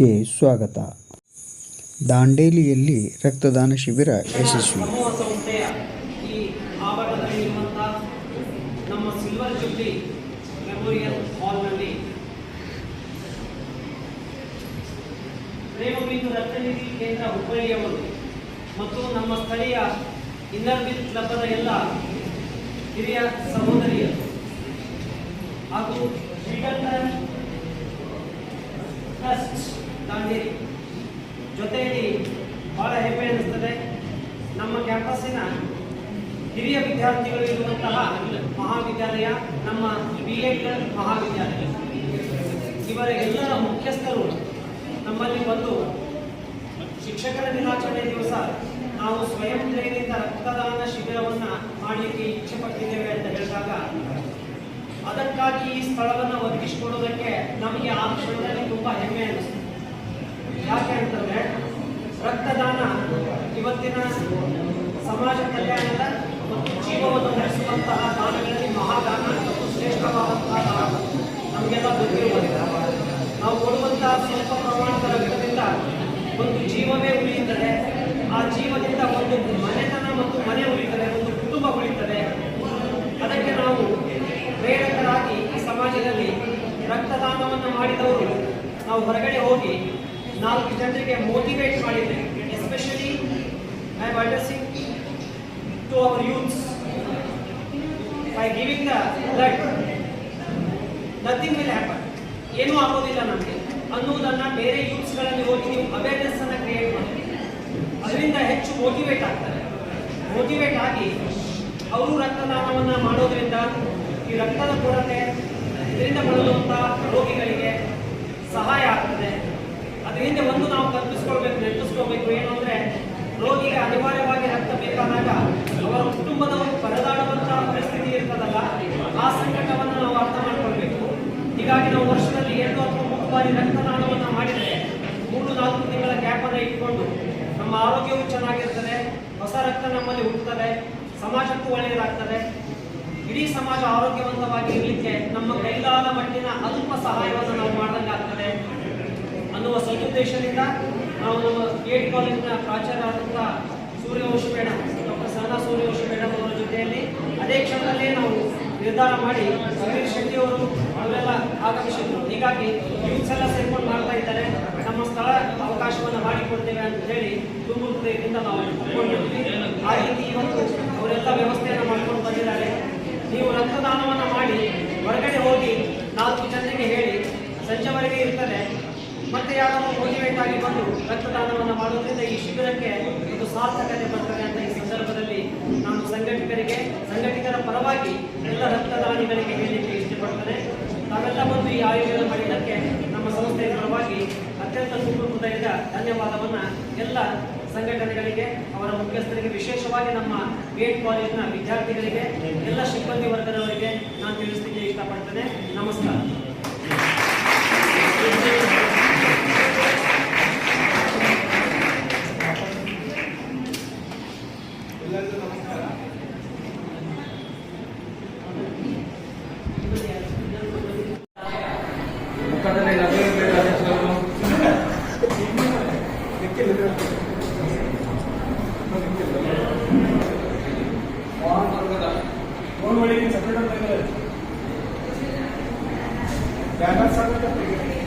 ನ್ಯೂಸ್ಗೆ ಸ್ವಾಗತ. ದಾಂಡೇಲಿಯಲ್ಲಿ ರಕ್ತದಾನ ಶಿಬಿರ ಯಶಸ್ವಿ. ಈ ಮತ್ತು ನಮ್ಮ ಸ್ಥಳೀಯ ಇನ್ನರ್ ಬಿಲ್ ಎಲ್ಲ ಹಿರಿಯ ಸಹೋದರಿಯರು ಹಾಗೂ ಟ್ರಸ್ಟ್ ದಾಂಡೇಲಿ ಜೊತೆಯಲ್ಲಿ ಬಹಳ ಹೆಮ್ಮೆ ಅನ್ನಿಸ್ತದೆ ನಮ್ಮ ಕ್ಯಾಂಪಸ್ಸಿನ ಹಿರಿಯ ವಿದ್ಯಾರ್ಥಿಗಳು ಇರುವಂತಹ ಮಹಾವಿದ್ಯಾಲಯ, ನಮ್ಮ ಬಿ ಎಡ್ ಮಹಾವಿದ್ಯಾಲಯ. ಇವರ ಎಲ್ಲರ ಮುಖ್ಯಸ್ಥರು ನಮ್ಮಲ್ಲಿ ಬಂದು ಶಿಕ್ಷಕರ ದಿನಾಚರಣೆ ದಿವಸ ನಾವು ಸ್ವಯಂ ಪ್ರೇರಿತ ರಕ್ತದಾನ ಶಿಬಿರವನ್ನು ಮಾಡಲಿಕ್ಕೆ ಇಚ್ಛೆ ಪಟ್ಟಿದ್ದೇವೆ ಅಂತ ಹೇಳಿದಾಗ, ಅದಕ್ಕಾಗಿ ಈ ಸ್ಥಳವನ್ನು ಒದಗಿಸಿಕೊಡೋದಕ್ಕೆ ನಮಗೆ ಆ ಕ್ಷಣದಲ್ಲಿ ತುಂಬ ಹೆಮ್ಮೆ ಅನಿಸ್ತು ಯಾಕೆ ಅಂತಂದ್ರೆ ರಕ್ತದಾನ ಇವತ್ತಿನ ಸಮಾಜ ಕಲ್ಯಾಣದ ಮತ್ತು ಜೀವವನ್ನು ನಡೆಸುವಂತಹ ದಾನಗಳಲ್ಲಿ ಮಹಾದಾನ ಮತ್ತು ಶ್ರೇಷ್ಠವಾದಂತಹ ದಾನ ನಮಗೆಲ್ಲ ಗೊತ್ತಿರುವುದಿಲ್ಲ ನಾವು ಕೊಡುವಂತಹ ಸ್ವಲ್ಪ ಪ್ರಮಾಣದ ರಕ್ತದಿಂದ ಒಂದು ಜೀವವೇ ಉಳಿಯುತ್ತದೆ. ಆ ಜೀವದಿಂದ ಒಂದು ಮನೆತನ ಮತ್ತು ಮನೆ ಉಳಿತದೆ ಒಂದು ಕುಟುಂಬ ಉಳಿತದೆ ಅದಕ್ಕೆ ನಾವು ಪ್ರೇರಕರಾಗಿ ಈ ಸಮಾಜದಲ್ಲಿ ರಕ್ತದಾನವನ್ನು ಮಾಡಿದವರು ನಾವು ಹೊರಗಡೆ ಹೋಗಿ ನಾಲ್ಕು ಜನರಿಗೆ ಮೋಟಿವೇಟ್ ಮಾಡಿದ್ದೇವೆ especially I addressing to our youths by giving the blood nothing will happen ಏನೂ ಆಗೋದಿಲ್ಲ ನಮಗೆ. ಅನ್ನುವುದನ್ನ ಬೇರೆ ಯೂತ್ಸ್ಗಳಲ್ಲಿ ಹೋಗಿ ನೀವು ಅವೇರ್ನೆಸ್ ಅನ್ನು ಕ್ರಿಯೇಟ್ ಮಾಡಿ. ಅದರಿಂದ ಹೆಚ್ಚು ಮೋಟಿವೇಟ್ ಆಗ್ತಾರೆ. ಮೋಟಿವೇಟ್ ಆಗಿ ಅವರು ರಕ್ತದಾನವನ್ನು ಮಾಡೋದ್ರಿಂದ ಈ ರಕ್ತದ ಕೊರತೆ ಇದರಿಂದ ಬಳಲುವಂತಹ ರೋಗಿಗಳಿಗೆ ಸಹಾಯ ಆಗ್ತದೆ ನಮ್ಮ ಆರೋಗ್ಯವು ಚೆನ್ನಾಗಿರ್ತದೆ, ಹೊಸ ರಕ್ತ ನಮ್ಮಲ್ಲಿ ಹುಟ್ಟುತ್ತದೆ, ಸಮಾಜಕ್ಕೂ ಒಳ್ಳೆಯದಾಗ್ತದೆ. ಇಡೀ ಸಮಾಜ ಆರೋಗ್ಯವಂತವಾಗಿ ಇರಲಿಕ್ಕೆ ನಮ್ಮ ಕೈಲಾದ ಮಟ್ಟಿನ ಅಲ್ಪ ಸಹಾಯವನ್ನು ನಾವು ಮಾಡ್ದಂಗಾಗ್ತದೆ ಅನ್ನುವ ಸದುದ್ದೇಶದಿಂದ ನಾವು ನಮ್ಮ ಗೇಟ್ ಕಾಲೇಜಿನ ಪ್ರಾಚಾರ್ಯರಾದಂಥ Suryavanshi madam doctor Sahana Suryavanshi madam ಅವರ ಜೊತೆಯಲ್ಲಿ ಅದೇ ಕ್ಷಣದಲ್ಲೇ ನಾವು ನಿರ್ಧಾರ ಮಾಡಿ ಸಮೀರ್ ಶೆಟ್ಟಿ ಅವರು ಅವರೆಲ್ಲ ಆಗಮಿಸಿದ್ರು. ಹೀಗಾಗಿ ಯೂತ್ಸ್ ಎಲ್ಲ ಸೇರ್ಕೊಂಡು ಮಾಡ್ತಾ ಇದ್ದಾರೆ ನಮ್ಮ ಸ್ಥಳ ಅವಕಾಶವನ್ನು ಮಾಡಿಕೊಡ್ತೇವೆ ಅಂತ ಹೇಳಿ ತುಂಬ ಹೃದಯದಿಂದ ನಾವು ಒಪ್ಕೊಂಡಿದ್ವಿ ಆ ರೀತಿ ಇವತ್ತು ಅವರೆಲ್ಲ ವ್ಯವಸ್ಥೆಯನ್ನು ಮಾಡ್ಕೊಂಡು ಬಂದಿದ್ದಾರೆ ನೀವು ರಕ್ತದಾನವನ್ನು ಮಾಡಿ ಹೊರಗಡೆ ಹೋಗಿ ನಾಲ್ಕು ಜನರಿಗೆ ಹೇಳಿ ಸಂಜೆವರೆಗೆ ಇರ್ತದೆ. ಮತ್ತೆ ಯಾರಾದರೂ ಮೋಟಿವೇಟ್ ಆಗಿ ಬಂದು ರಕ್ತದಾನವನ್ನು ಮಾಡೋದ್ರಿಂದ ಈ ಶಿಬಿರಕ್ಕೆ ಒಂದು ಸಾರ್ಥಕತೆ ಬರ್ತದೆ ಅಂತ ಈ ಸಂದರ್ಭದಲ್ಲಿ ನಾನು ಸಂಘಟಕರಿಗೆ ಸಂಘಟಕರ ಪರವಾಗಿ ಎಲ್ಲ ರಕ್ತದಾನಿಗಳಿಗೆ ಹೇಳಲಿಕ್ಕೆ ಇಷ್ಟಪಡ್ತೇನೆ. ತಾವೆಲ್ಲ ಬಂದು ಈ ಆಯೋಜನೆ ಮಾಡಿದ್ದಕ್ಕೆ ನಮ್ಮ ಸಂಸ್ಥೆಯ ಪರವಾಗಿ ಅತ್ಯಂತ ಹೃದಯದ ಧನ್ಯವಾದವನ್ನ ಎಲ್ಲ ಸಂಘಟನೆಗಳಿಗೆ, ಅವರ ಮುಖ್ಯಸ್ಥರಿಗೆ, ವಿಶೇಷವಾಗಿ ನಮ್ಮ ಗೇಟ್ ಕಾಲೇಜಿನ ವಿದ್ಯಾರ್ಥಿಗಳಿಗೆ, ಎಲ್ಲ ಸಿಬ್ಬಂದಿ ವರ್ಗದವರಿಗೆ ನಾನು ತಿಳಿಸ್ಲಿಕ್ಕೆ ಇಷ್ಟಪಡ್ತೇನೆ. ನಮಸ್ಕಾರ. ಮೂರು ವೇಳೆಗೆ ಸಪ್ರೇಟ್ ಅಂತ ಇದೆ ಯಾರು ಸಪ್ರೇಟ್ ಅಂತ ಇದೆ